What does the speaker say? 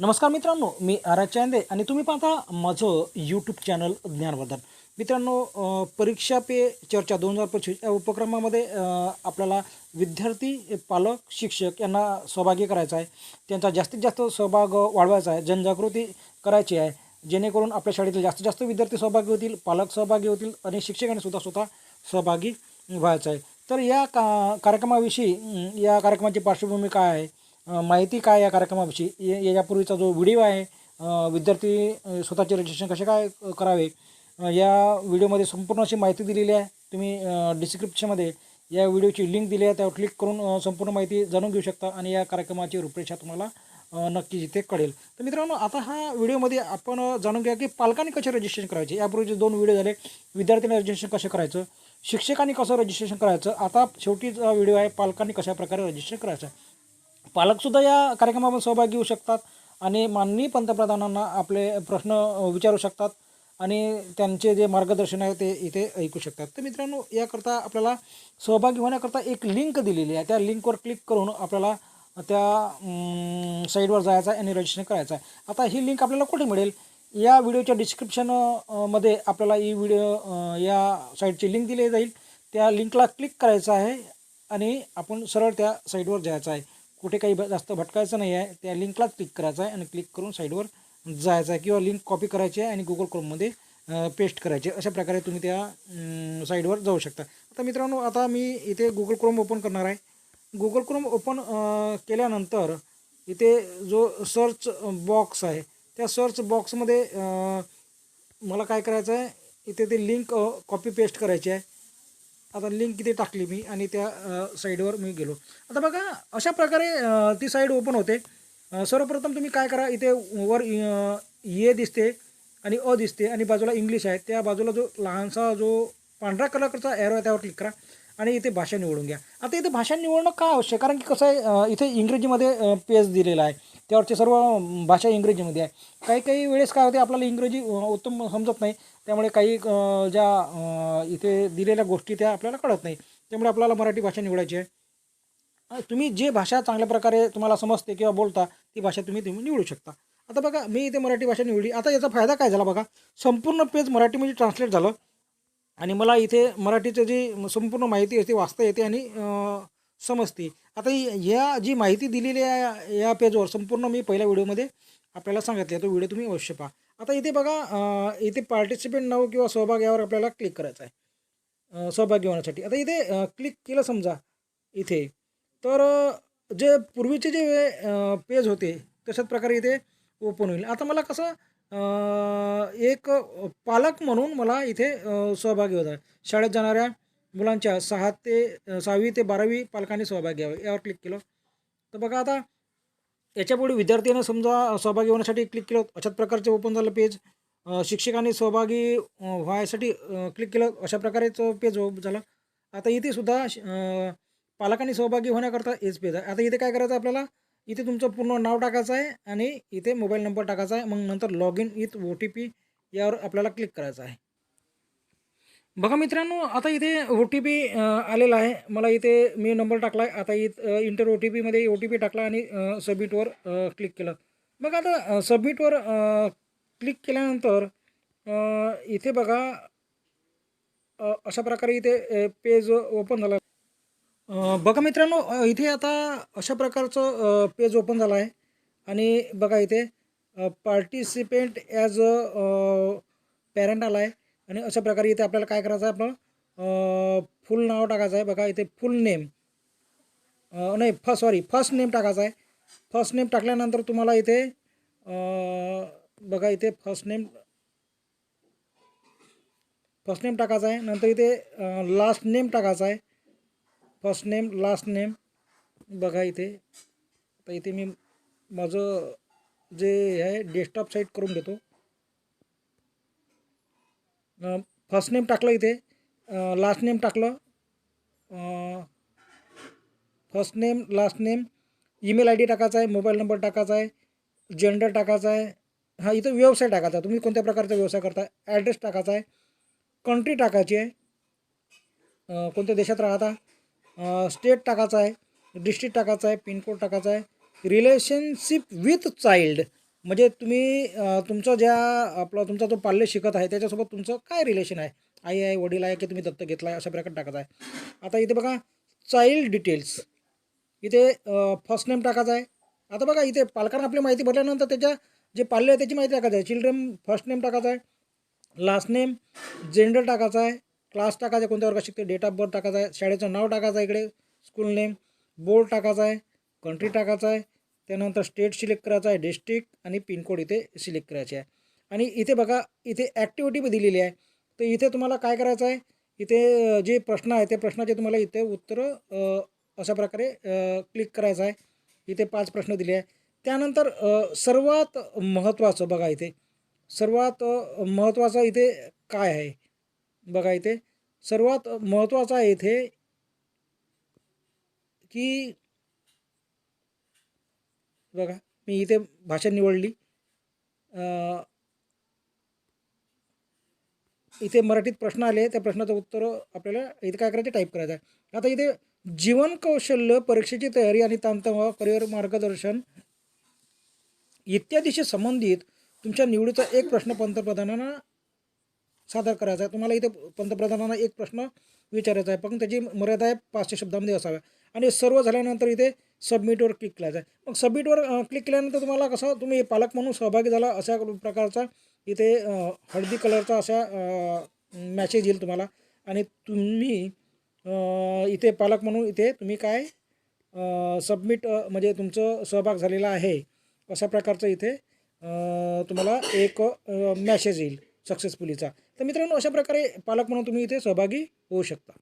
नमस्कार मित्रांनो मी आरा चांदे आणि तुम्ही पाहता माझं यूट्यूब चॅनल ज्ञानवर्धन. मित्रांनो परीक्षा पे चर्चा दोन हजार पंचवीस या उपक्रमामध्ये आपल्याला विद्यार्थी पालक शिक्षक यांना सहभागी करायचा आहे. त्यांचा जास्तीत जास्त सहभाग वाढवायचा आहे जनजागृती करायची आहे. जेणेकरून आपल्या शाळेतील जास्तीत जास्त विद्यार्थी सहभागी होतील पालक सहभागी होतील आणि शिक्षकांनी सुद्धा स्वतः सहभागी व्हायचं आहे. तर या का कार्यक्रमाविषयी या कार्यक्रमाची पार्श्वभूमी काय आहे? माहिती काय या कार्यक्रमाविषयी? याच्यापूर्वीचा जो व्हिडिओ आहे विद्यार्थी स्वतःचे रजिस्ट्रेशन कसे काय करावे? या व्हिडिओमध्ये संपूर्ण अशी माहिती दिलेली आहे. तुम्ही डिस्क्रिप्शनमध्ये या व्हिडिओची लिंक दिली आहे. त्यावर क्लिक करून संपूर्ण माहिती जाणून घेऊ शकता आणि या कार्यक्रमाची रूपरेषा तुम्हाला नक्की नक्कीच इथे कळेल. तर मित्रांनो आता हा व्हिडिओमध्ये आपण जाणून घ्या की पालकांनी कसे रजिस्ट्रेशन करायचे? यापूर्वीचे दोन व्हिडिओ झाले. विद्यार्थ्यांनी रजिस्ट्रेशन कसं करायचं? शिक्षकांनी कसं रजिस्ट्रेशन करायचं? आता शेवटीचा व्हिडिओ आहे पालकांनी कशा प्रकारे रजिस्ट्रेशन करायचं? पालकसुद्धा या कार्यक्रमामध्ये सहभागी होऊ शकतात आणि माननीय पंतप्रधानांना आपले प्रश्न विचारू शकतात आणि त्यांचे जे मार्गदर्शन आहे ते इथे ऐकू शकतात. तर मित्रांनो याकरता आपल्याला सहभागी होण्याकरता एक लिंक दिलेली आहे. त्या लिंकवर क्लिक करून आपल्याला त्या साईडवर जायचं आहे आणि रजिस्ट्रेशन करायचं आहे. आता ही लिंक आपल्याला कुठे मिळेल? या व्हिडिओच्या डिस्क्रिप्शनमध्ये आपल्याला ही व्हिडिओ या साईटची लिंक दिली जाईल. त्या लिंकला क्लिक करायचं आहे आणि आपण सरळ त्या साईडवर जायचं आहे. कुठे काही ब- जास्त भटकायचं नाही आहे त्या लिंकलाच क्लिक करायचं आहे आणि क्लिक करून साईडवर जायचं आहे किंवा लिंक कॉपी करायची आहे आणि गुगल क्रोममध्ये पेस्ट करायचे अशा प्रकारे तुम्ही त्या साईडवर जाऊ शकता. आता मित्रांनो आता मी इथे गुगल क्रोम ओपन करणार आहे. गुगल क्रोम ओपन केल्यानंतर इथे जो सर्च बॉक्स आहे त्या सर्च बॉक्समध्ये मला काय करायचं आहे इथे ते लिंक कॉपी पेस्ट करायची आहे. आता लिंक इथे टाकली मी आणि त्या साईडवर मी गेलो. आता बघा अशा प्रकारे ती साईड ओपन होते. सर्वप्रथम तुम्ही काय करा इथे वर ये दिसते आणि अ दिसते आणि बाजूला इंग्लिश आहे. त्या बाजूला जो लहानसा जो पांढरा कलरचा एरो आहे त्यावर क्लिक करा आणि इथे भाषा निवडून घ्या. आता इथे भाषा निवडणं का आवश्यक? कारण की कसं आहे इथे इंग्रजीमध्ये पेज दिलेला आहे. त्यावरचे सर्व भाषा इंग्रजीमध्ये आहे. काही काही वेळेस काय होते आपल्याला इंग्रजी उत्तम समजत नाही. त्यामुळे काही ज्या इथे दिलेल्या गोष्टी त्या आपल्याला कळत नाही. त्यामुळे आपल्याला मराठी भाषा निवडायची आहे. तुम्ही जे भाषा चांगल्या प्रकारे तुम्हाला समजते किंवा बोलता ती भाषा तुम्ही तुम्ही निवडू शकता. आता बघा मी इथे मराठी भाषा निवडली. आता याचा फायदा काय झाला बघा? संपूर्ण पेज मराठीमध्ये ट्रान्सलेट झालं. आणि मला इथे मराठीचं जी संपूर्ण माहिती असते वाचता येते आणि समजते. आता या जी माहिती दिलेली आहे या पेजवर संपूर्ण मी पहिल्या व्हिडिओमध्ये आपल्याला सांगितले. तो व्हिडिओ तुम्ही अवश्य पहा. आता इथे बघा इथे पार्टिसिपेंट नाव किंवा सहभाग यावर आपल्याला क्लिक करायचं आहे. अ, सहभागी होण्यासाठी. आता इथे क्लिक केलं समजा इथे. तर जे पूर्वीचे जे पेज होते तशाच प्रकारे इथे ओपन होईल. आता मला कसं एक पालक म्हणून मला इथे सहभागी होता शाळेत जाणाऱ्या मुलांच्या सहा ते सहावी ते बारावी पालकांनी सहभागी घ्यावे यावर क्लिक केलं. तर बघा आता याच्यापुढे विद्यार्थ्यांना समजा सहभागी होण्यासाठी क्लिक केलं अशाच प्रकारचे ओपन झालं पेज शिक्षकांनी सहभागी व्हायसाठी क्लिक केलं अशा प्रकारेच पेज झालं. आता इथे सुद्धा श- पालकांनी सहभागी होण्याकरता हेच पेज आहे. आता इथे काय करायचं आहे आपल्याला? इथे तुमचं पूर्ण नाव टाकायचं आहे आणि इथे मोबाईल नंबर टाकायचा आहे. मग नंतर log in with O T P यावर आपल्याला क्लिक करायचं आहे. बघा मित्रांनो आता इथे ओ टी पी आलेला आहे. मला इथे मी नंबर टाकला आहे आता इथं इंटर ओ टी पीमध्ये ओ टी पी टाकला आणि सबमिटवर क्लिक केलं. बघा आता सबमिटवर क्लिक केल्यानंतर इथे बघा अशा प्रकारे इथे पेज ओपन झाला. बघा मित्रांनो इथे आता अशा प्रकारचं पेज ओपन झालं आहे. आणि बघा इथे पार्टिसिपेंट ॲज अ पॅरेंट आला आहे आणि अशा प्रकारे इथे आपल्याला काय करायचं आहे आपलं फुल नाव टाकायचं आहे. बघा इथे फुल नेम नाही फ सॉरी फर्स्ट नेम टाकायचा आहे. फर्स्ट नेम टाकल्यानंतर तुम्हाला इथे बघा इथे फर्स्ट नेम फर्स्ट नेम टाकायचा आहे. नंतर इथे लास्ट नेम टाकायचा आहे. फर्स्ट नेम लास्ट नेम बघा इथे. तर इथे मी माझं जे आहे डेस्कटॉप साईट करून घेतो फर्स्ट नेम टाकलं इथे. लास्ट नेम टाकलं. First name last name email I D टाकायचा आहे मोबाईल नंबर टाकायचा आहे जेंडर टाकायचा आहे. हा इथं व्यवसाय टाकायचा आहे. तुम्ही कोणत्या प्रकारचा व्यवसाय करता ॲड्रेस टाकायचा आहे. कंट्री टाकायची आहे. कोणत्या देशात राहता? स्टेट टाकायचा आहे. डिस्ट्रिक्ट टाकायचा आहे. पिनकोड टाकायचा आहे. रिलेशनशिप विथ चाइल्ड म्हणजे तुम्ही तुमचं ज्या आपला तुमचा जो पाल्य शिकत आहे त्याच्यासोबत तुमचं काय रिलेशन आहे? आई आहे वडील आहे की तुम्ही दत्त घेतला आहे अशा प्रकारे टाकत आहे? आता इथे बघा चाइल्ड डिटेल्स इथे फर्स्ट नेम टाकायचं आहे. आता बघा इथे पालकांना आपली माहिती भरल्यानंतर त्याच्या जे पाल्य आहे त्याची माहिती टाकायचं आहे. चिल्ड्रन फर्स्ट नेम टाकायचं आहे. लास्ट नेम जेंडर टाकायचा आहे. क्लास टाकायचा आहे कोणत्या वर्गात शिकते? डेट ऑफ बर्थ टाकायचा आहे. शाळेचं नाव टाकायचं आहे इकडे. स्कूल नेम बोर्ड टाकायचा आहे. कंट्री टाकायचा आहे. त्यानंतर स्टेट सिलेक्ट करायचा आहे डिस्ट्रिक्ट आणि पिनकोड इथे सिलेक्ट करायचे आहे. आणि इथे बघा इथे ॲक्टिव्हिटी दिलेली आहे. तर इथे तुम्हाला काय करायचं आहे? इथे जे प्रश्न आहे त्या प्रश्नाचे तुम्हाला इथे उत्तरं अशा प्रकारे क्लिक करायचं आहे. इथे पाच प्रश्न दिले आहे. त्यानंतर सर्वात महत्त्वाचं बघा इथे. सर्वात महत्त्वाचं इथे काय आहे? बघा इथे. सर्वात महत्त्वाचं आहे इथे की बघा मी इथे भाषा निवडली. इथे मराठीत प्रश्न आले त्या प्रश्नाचं उत्तर आपल्याला इथे काय करायचं टाईप करायचं आहे. आता इथे जीवन कौशल्य परीक्षेची तयारी आणि ताणतणाव करिअर मार्गदर्शन इत्यादीशी संबंधित तुमच्या निवडीचा एक प्रश्न पंतप्रधानांना सादर करायचा आहे. तुम्हाला इथे पंतप्रधानांना एक प्रश्न विचारायचा आहे. पण त्याची मर्यादा आहे पाचशे शब्दामध्ये असाव्या. आणि सर्व झाल्यानंतर इथे सबमिटवर क्लिक करायचं आहे मग सबमिटवर क्लिक केल्यानंतर तुम्हाला कसं तुम्ही पालक म्हणून सहभागी झाला अशा प्रकारचा इथे हळदी कलरचा असा मॅसेज येईल तुम्हाला. आणि तुम्ही इथे पालक म्हणून इथे तुम्ही काय सबमिट म्हणजे तुमचं सहभाग झालेला आहे अशा प्रकारचं इथे तुम्हाला एक मॅसेज येईल सक्सेसफुलीचा तर मित्रांनो अशा प्रकारे पालक म्हणून तुम्ही इथे सहभागी होऊ शकता.